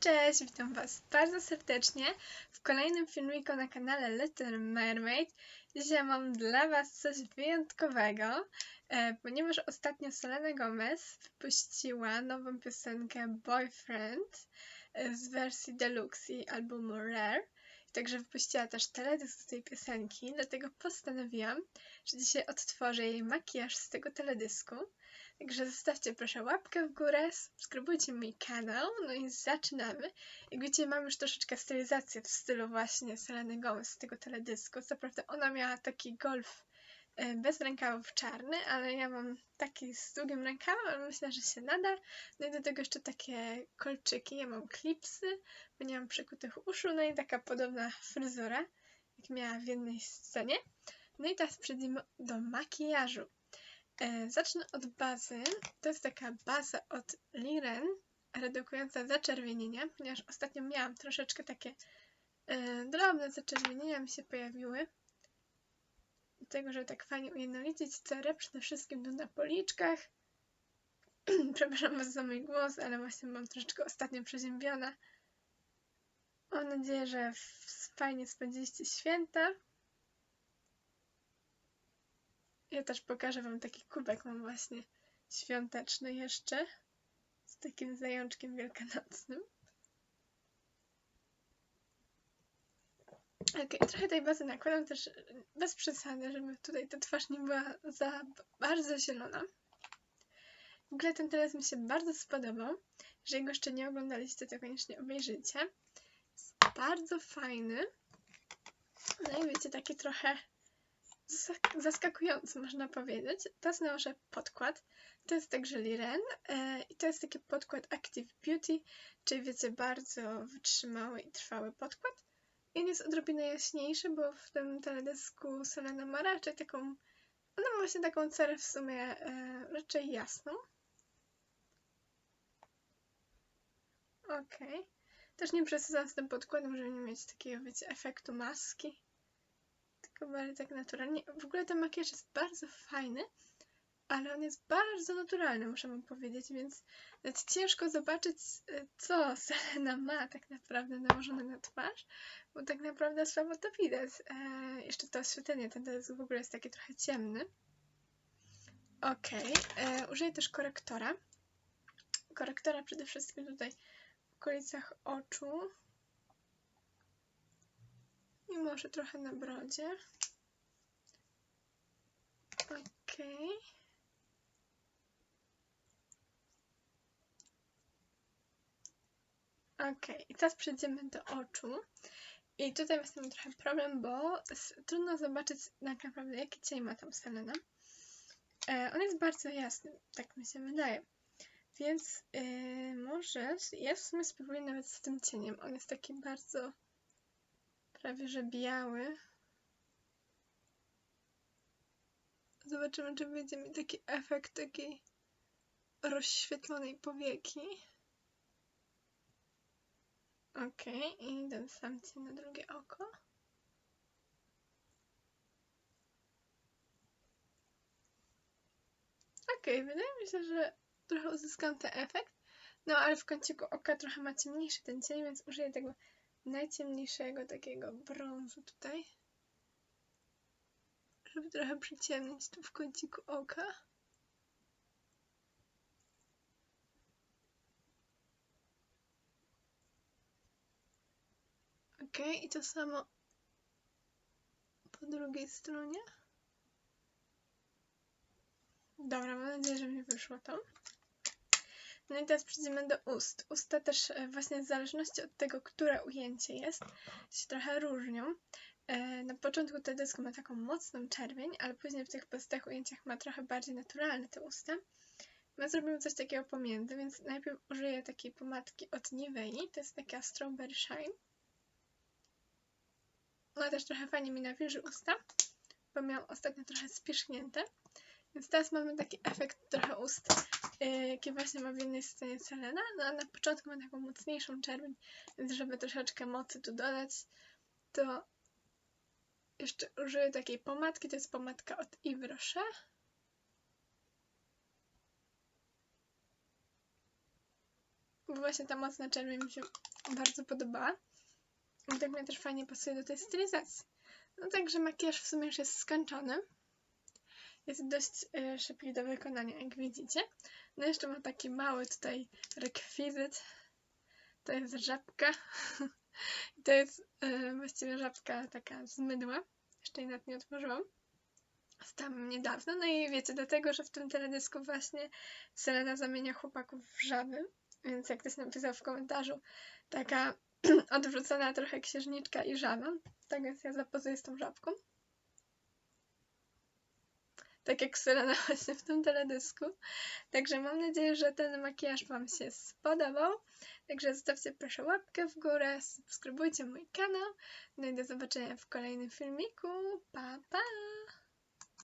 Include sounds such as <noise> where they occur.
Cześć, witam Was bardzo serdecznie w kolejnym filmiku na kanale Little Mermaid. Dzisiaj mam dla Was coś wyjątkowego, e, ponieważ ostatnio Selena Gomez wypuściła nową piosenkę Boyfriend e, z wersji deluxe i albumu Rare. Także wypuściła też teledysk do tej piosenki, dlatego postanowiłam, że dzisiaj odtworzę jej makijaż z tego teledysku. Także zostawcie proszę łapkę w górę, subskrybujcie mój kanał, no i zaczynamy. Jak widzicie, mam już troszeczkę stylizację w stylu właśnie Seleny Gomez z tego teledysku. Co prawda ona miała taki golf bez rękawów czarny, ale ja mam taki z długim rękawem, ale myślę, że się nada. No i do tego jeszcze takie kolczyki, ja mam klipsy, bo nie mam przykutych uszu, no i taka podobna fryzura, jak miała w jednej scenie. No i teraz przejdziemy do makijażu. E, zacznę od bazy. To jest taka baza od Liren, redukująca zaczerwienienia, ponieważ ostatnio miałam troszeczkę takie e, drobne zaczerwienienia mi się pojawiły. Dlatego, żeby tak fajnie ujednolicić cerę, przede wszystkim tu na policzkach. <clears throat> Przepraszam Was za mój głos, ale właśnie mam troszeczkę ostatnio przeziębiona. Mam nadzieję, że fajnie spędziliście święta. Ja też pokażę Wam taki kubek, mam właśnie świąteczny jeszcze, z takim zajączkiem wielkanocnym. Ok, trochę tej bazy nakładam też bez przesady, żeby tutaj ta twarz nie była za bardzo zielona. W ogóle ten teledysk mi się bardzo spodobał. Jeżeli go jeszcze nie oglądaliście, to koniecznie obejrzyjcie. Jest bardzo fajny. No i wiecie, taki trochę zaskakujący, można powiedzieć. Teraz nałożę podkład. To jest także Liren e, i to jest taki podkład Active Beauty, czyli wiecie, bardzo wytrzymały i trwały podkład. On jest odrobinę jaśniejszy, bo w tym teledysku Selena ma raczej taką, ona ma właśnie taką cerę w sumie e, raczej jasną. Ok. Też nie przesadzam z tym podkładem, żeby nie mieć takiego, wiecie, efektu maski tylko bardziej tak naturalnie. W ogóle ten makijaż jest bardzo fajny, ale on jest bardzo naturalny, muszę wam powiedzieć, więc nawet ciężko zobaczyć, e, co <laughs> Selena ma tak naprawdę nałożone na twarz, bo tak naprawdę słabo to widać. E, jeszcze to oświetlenie, ten jest w ogóle jest taki trochę ciemny. Ok, e, użyję też korektora. Korektora przede wszystkim tutaj w okolicach oczu i może trochę na brodzie. Okej. Okay. Ok, i teraz przejdziemy do oczu. I tutaj właśnie mam trochę problem, bo trudno zobaczyć tak naprawdę jaki cień ma tam Selena. E, on jest bardzo jasny, tak mi się wydaje. Więc yy, może ja w sumie spróbuję nawet z tym cieniem. On jest taki bardzo prawie że biały. Zobaczymy, czy będzie mi taki efekt takiej rozświetlonej powieki. Ok, i ten sam cień na drugie oko. Ok, wydaje mi się, że trochę uzyskam ten efekt. No, ale w kąciku oka trochę ma ciemniejszy ten cień, więc użyję tego najciemniejszego takiego brązu tutaj, żeby trochę przyciemnić tu w kąciku oka. Ok, i to samo po drugiej stronie. Dobra, mam nadzieję, że mi wyszło to. No i teraz przejdziemy do ust. Usta też e, właśnie w zależności od tego, które ujęcie jest, się trochę różnią. E, na początku teledysku ma taką mocną czerwień, ale później w tych pozostałych ujęciach ma trochę bardziej naturalne te usta. My zrobimy coś takiego pomiędzy, więc najpierw użyję takiej pomadki od Nivei, to jest taka Strawberry Shine. Ona też trochę fajnie mi nawilży usta, bo miałam ostatnio trochę spiesznięte. Więc teraz mamy taki efekt trochę ust, yy, jaki właśnie ma w jednej scenie Selena. No a na początku ma taką mocniejszą czerwień, więc żeby troszeczkę mocy tu dodać, to jeszcze użyję takiej pomadki. To jest pomadka od Yves Rocher. bo właśnie ta mocna czerwień mi się bardzo podobała. I tak mnie też fajnie pasuje do tej stylizacji. No także makijaż w sumie już jest skończony. Jest dość y, szybki do wykonania, jak widzicie. No jeszcze ma taki mały tutaj rekwizyt. To jest żabka. <laughs> I to jest y, właściwie żabka taka z mydła. Jeszcze jej nawet nie otworzyłam. Stałam niedawno. No i wiecie, dlatego, że w tym teledysku właśnie Selena zamienia chłopaków w żaby. Więc jak ktoś napisał w komentarzu, taka <clears throat> odwrócona trochę księżniczka i żaba. Tak więc ja zapozuję z tą żabką. Tak jak Selena <laughs> właśnie w tym teledysku. Także mam nadzieję, że ten makijaż Wam się spodobał. Także zostawcie proszę łapkę w górę, subskrybujcie mój kanał. No i do zobaczenia w kolejnym filmiku. Pa, pa!